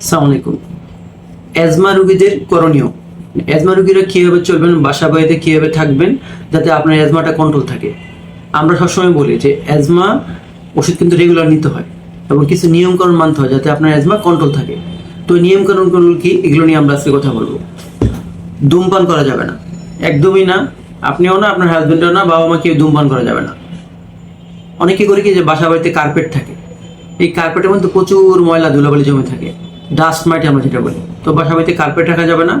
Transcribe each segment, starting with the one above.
সালাম আলাইকুম। অ্যাজমা রুগীদের করণীয়। অ্যাজমা রুগীরা কীভাবে চলবেন, বাসা বাড়িতে কীভাবে থাকবেন, যাতে আপনার অ্যাজমাটা কন্ট্রোল থাকে। আমরা সবসময় বলি যে অ্যাজমা ওষুধ কিন্তু রেগুলার নিতে হয় এবং কিছু নিয়মকানুন মানতে হয় যাতে আপনার অ্যাজমা কন্ট্রোল থাকে। তো এই নিয়মকানুনগুলো কি, এগুলো নিয়ে আমরা আজকে কথা বলব। ধূমপান করা যাবে না। একদমই না। আপনিও না, আপনার হাজবেন্ডও না বাবা মা কেউ ধূমপান করা যাবে না। অনেকে করে কি যে, বাসা বাড়িতে কার্পেট থাকে। এই কার্পেটের মধ্যে প্রচুর ময়লা, ধুলাবালি জমে থাকে। ডাস্ট মাইট আমরা যেটা বলি। তো বাসা বাড়িতে কার্পেট রাখা যাবে না।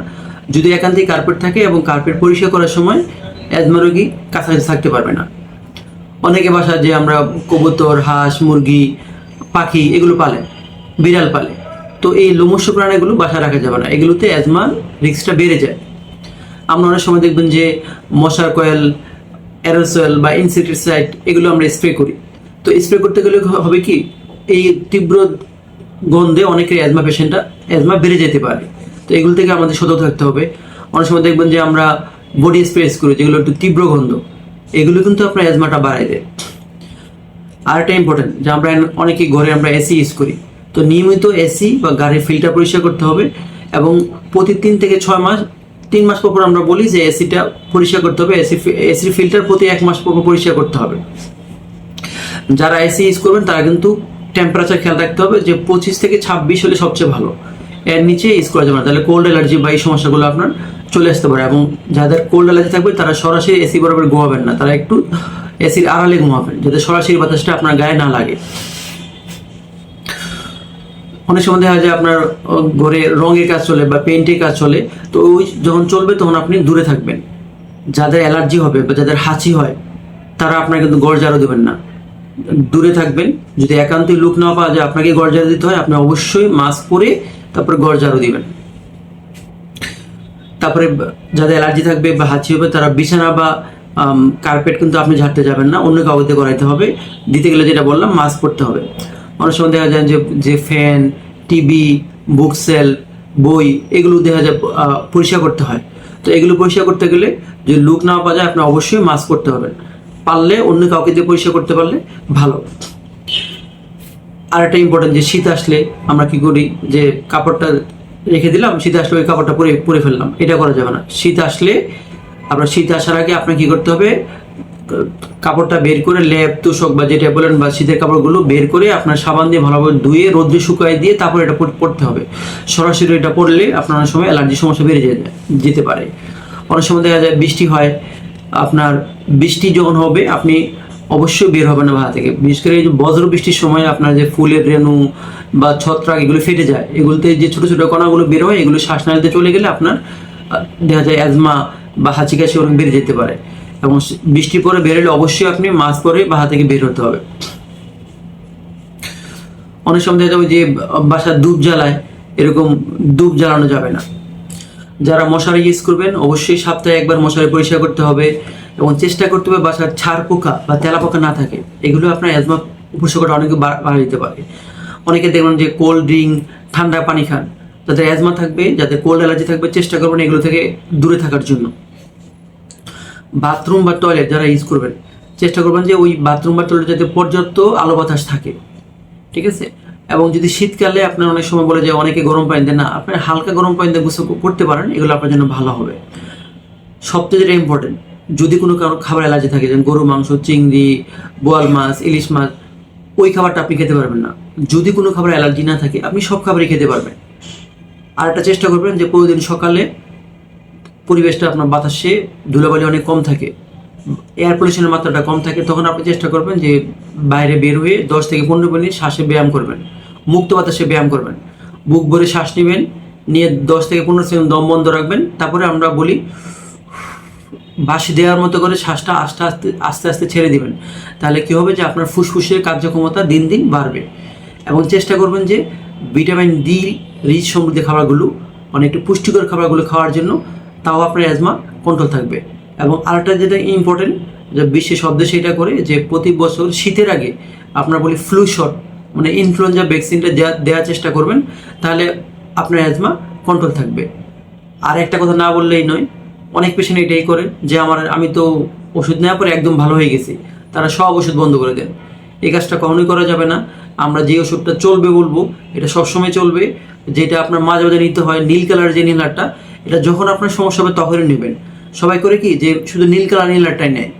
যদি একান্তিক কার্পেট থাকে এবং কার্পেট পরিষ্কার করার সময় অ্যাজমা রোগী কাছাকাছি থাকতে পারবে না। অনেকে বাসা যে আমরা কবুতর, হাঁস, মুরগি, পাখি এগুলো পালে, বিড়াল পালে। তো এই লোমস্য প্রাণীগুলো বাসায় রাখা যাবে না। এগুলোতে অ্যাজমার রিক্সটা বেড়ে যায়। আমরা অনেক সময় দেখবেন যে মশার কয়েল অ্যারোসয়েল বা ইনসেক্টিসাইড এগুলো আমরা স্প্রে করি। তো স্প্রে করতে গেলে হবে কি? এই তীব্র গন্ধে অনেকের অ্যাজমা পেশেন্টটা অ্যাজমা বেড়ে যেতে পারে। তো এগুলো থেকে আমাদের সতর্ক থাকতে হবে। অনেক সময় দেখবেন যে আমরা বডি স্প্রে করি, যেগুলো একটু তীব্র গন্ধ, এগুলো কিন্তু আপনার অ্যাজমাটা বাড়ায় দেয়। আর একটা ইম্পর্টেন্ট যে আমরা অনেকেই ঘরে আমরা এসি ইউজ করি। তো নিয়মিত এসি বা গাড়ির ফিল্টার পরিষ্কার করতে হবে এবং প্রতি তিন থেকে ছয় মাস, তিন মাস পর আমরা বলি যে এসিটা পরিষ্কার করতে হবে। এসি এসির ফিল্টার প্রতি এক মাস পর পরিষ্কার করতে হবে। যারা এসি ইউজ করবেন তারা কিন্তু টেম্পারেচার খেয়াল রাখতে হবে যে পঁচিশ থেকে ছাব্বিশ হলে সবচেয়ে ভালো। এর নিচে ইউজ করা যাবে না। তাহলে কোল্ড অ্যালার্জি বা এই সমস্যাগুলো আপনার চলে আসতে পারে এবং যাদের কোল্ড অ্যালার্জি থাকবে, তারা সরাসরি এসি বরাবর ঘুমাবেন না। তারা একটু এসির আড়ালে ঘুমাবেন, যাতে সরাসরি বাতাসটা আপনার গায়ে না লাগে। অনেক সময় দেখা যায় আপনার ঘরে রঙের কাজ চলে বা পেন্টের কাজ চলে, তো ওই যখন চলবে তখন আপনি দূরে থাকবেন। যাদের অ্যালার্জি হবে বা যাদের হাঁচি হয়, তারা আপনার কিন্তু গড়জারও দেবেন না। দূরে থাকবেন। যদি একান্তই লুক না পাওয়া যায়, আপনাকে গড়জারো দিতে হয় আপনি অবশ্যই মাস্ক পরে তারপরে গড়জারো দিবেন। তারপরে যাদের অ্যালার্জি থাকবে বা হাঁচি হবে, তারা বিছানা বা কার্পেট কিন্তু আপনি ঝাড়তে যাবেন না অন্য কাউকে করাইতে হবে। দিতে গেলে যেটা বললাম মাস্ক পরতে হবে। অনেক সময় দেখা যায় যে যে ফ্যান টিভি বুক সেল বই, এগুলো দেখা যায় পরিষ্কার করতে হয়। তো এগুলো পরিষ্কার করতে গেলে যদি লুক না পাওয়া যায় আপনি অবশ্যই মাস্ক করতে হবে। পারলে অন্য কাউকে দিয়ে পরিষ্কার করতে পারলে ভালো। আর একটা ইম্পর্টেন্ট যে শীত আসলে আমরা কি করি? যে কাপড়টা রেখে দিলাম, শীত আসলে ওই কাপড়টা পরে পরে ফেললাম। এটা করা যাবে না। শীত আসলে আপনার শীত আসার আগে আপনার কি করতে হবে? কাপড়টা বের করে লেপ, তুষক বা যেটা বলেন বা শীতের কাপড়গুলো বের করে আপনার সাবান দিয়ে ভালোভাবে ধুয়ে রোদ্রে শুকাই দিয়ে তারপর এটা পরতে হবে। সরাসরি এটা পরলে আপনার সময় অ্যালার্জির সমস্যা বেড়ে যেতে পারে। অনেক সময় দেখা যায় বৃষ্টি হয় আপনার বৃষ্টি যখন হবে, আপনি অবশ্যই বের হবেন না বাসা থেকে। বিশেষ করে বজ্র বৃষ্টির সময় আপনার যে ফুলের রেণু বা ছত্রাক এগুলো ফেটে যায়, এগুলোতে যে ছোট ছোট কণাগুলো বের হয়, এগুলো শ্বাসনালীতে চলে গেলে আপনার দেখা যায় অ্যাজমা বা হাঁচি কাশি ওরকম বেড়ে যেতে পারে। এবং বৃষ্টির পরে বেরোলে অবশ্যই আপনি মাস্ক পরে বাসা থেকে বের হতে হবে। অনেক সময় দেখা যাবে যে বাসার ধূপ জ্বালায়, এরকম ধূপ জ্বালানো যাবে না। যারা মশারি ইউজ করবেন, অবশ্যই সপ্তাহে একবার মশারি পরিষ্কার করতে হবে এবং চেষ্টা করতে হবে বাসার ছাড় পোকা বা তেলা পোকা না থাকে। এগুলো আপনার অ্যাজমা উপসর্গটা অনেকে বা- বাড়িয়ে দিতে পারে। অনেকে দেখবেন যে কোল্ড ড্রিঙ্ক ঠান্ডা পানি খান। যাদের অ্যাজমা থাকবে, যাদের কোল্ড অ্যালার্জি থাকবে, চেষ্টা করবেন এগুলো থেকে দূরে থাকার জন্য। বাথরুম বা টয়লেট যারা ইউজ করবেন, চেষ্টা করবেন যে ওই বাথরুম বা টয়লেট যাতে পর্যাপ্ত আলো বাতাস থাকে। ঠিক আছে? এবং যদি শীতকালে আপনার অনেক সময় বলে যে অনেকে গরম পানি দেন না আপনার হালকা গরম পানি দিয়ে গোসল করতে পারেন, এগুলো আপনার জন্য ভালো হবে। সবচেয়ে যেটা ইম্পর্টেন্ট যদি কোনো কারও খাবার অ্যালার্জি থাকে, যেমন গরু মাংস, চিংড়ি, বোয়াল মাছ, ইলিশ মাছ, ওই খাবারটা আপনি খেতে পারবেন না। যদি কোনো খাবার অ্যালার্জি না থাকে, আপনি সব খাবারই খেতে পারবেন। আর একটা চেষ্টা করবেন যে প্রতিদিন সকালে পরিবেশটা আপনার বাতাসে, ধুলাবালি অনেক কম থাকে এয়ার পলিউশনের মাত্রাটা কম থাকে, তখন আপনি চেষ্টা করবেন যে বাইরে বের হয়ে দশ থেকে পনেরো মিনিট শ্বাসে ব্যায়াম করবেন। মুক্ত বাতাসে ব্যায়াম করবেন। বুক ভরে শ্বাস নেবেন, নিয়ে দশ থেকে পনেরো সেকেন্ড দম বন্ধ রাখবেন। তারপরে আমরা বলি বাসি দেওয়ার মতো করে শ্বাসটা আস্তে আস্তে আস্তে আস্তে ছেড়ে দিবেন। তাহলে কী হবে যে আপনার ফুসফুসের কার্যক্ষমতা দিন দিন বাড়বে। এবং চেষ্টা করবেন যে ভিটামিন ডি রিচ সমৃদ্ধ খাবারগুলো অনেকটা পুষ্টিকর খাবারগুলো খাওয়ার জন্য, তাও আপনার অ্যাজমা কন্ট্রোল থাকবে। এবং আরেকটা যেটা ইম্পর্টেন্ট যে বিশ্বে সব দেশে এটা করে যে প্রতি বছর শীতের আগে আপনার বলি ফ্লু শট মানে ইনফ্লুয়েঞ্জা ভ্যাকসিনটা দেওয়া দেওয়ার চেষ্টা করবেন, তাহলে আপনার অ্যাজমা কন্ট্রোল থাকবে। আর একটা কথা না বললেই নয়, অনেক পেশেন্ট এটাই করে যে আমার, আমি তো ওষুধ নেওয়ার পরে একদম ভালো হয়ে গেছি, তারা সব ওষুধ বন্ধ করে দেন। এই কাজটা কখনোই করা যাবে না। আমরা যে ওষুধটা চলবে বলব, এটা সবসময় চলবে। যেটা আপনার মাঝে মাঝে নিতে হয়, নীল কালার যে ইনহেলারটা এটা যখন আপনার সমস্যা হবে তখনই নেবেন। সবাই করে কি যে শুধু নীল কালার ইনহেলারটাই নেয়,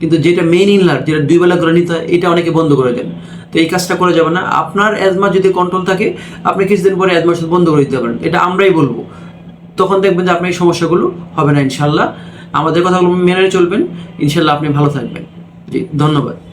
কিন্তু যেটা মেইন ইনহেলার যেটা দুই বেলা করে নিতে হয়, এটা অনেকে বন্ধ করে দেন। তো এই কাজটা করা যাবে না। আপনার অ্যাজমা যদি কন্ট্রোল থাকে, আপনি কিছুদিন পরে অ্যাজমা সাথে বন্ধ করে দিতে পারেন। এটা আমরাই বলব। তখন দেখবেন যে আপনার এই সমস্যাগুলো হবে না ইনশাল্লাহ। আমাদের কথাগুলো মেনে চলবেন। ইনশাল্লাহ আপনি ভালো থাকবেন। জি, ধন্যবাদ।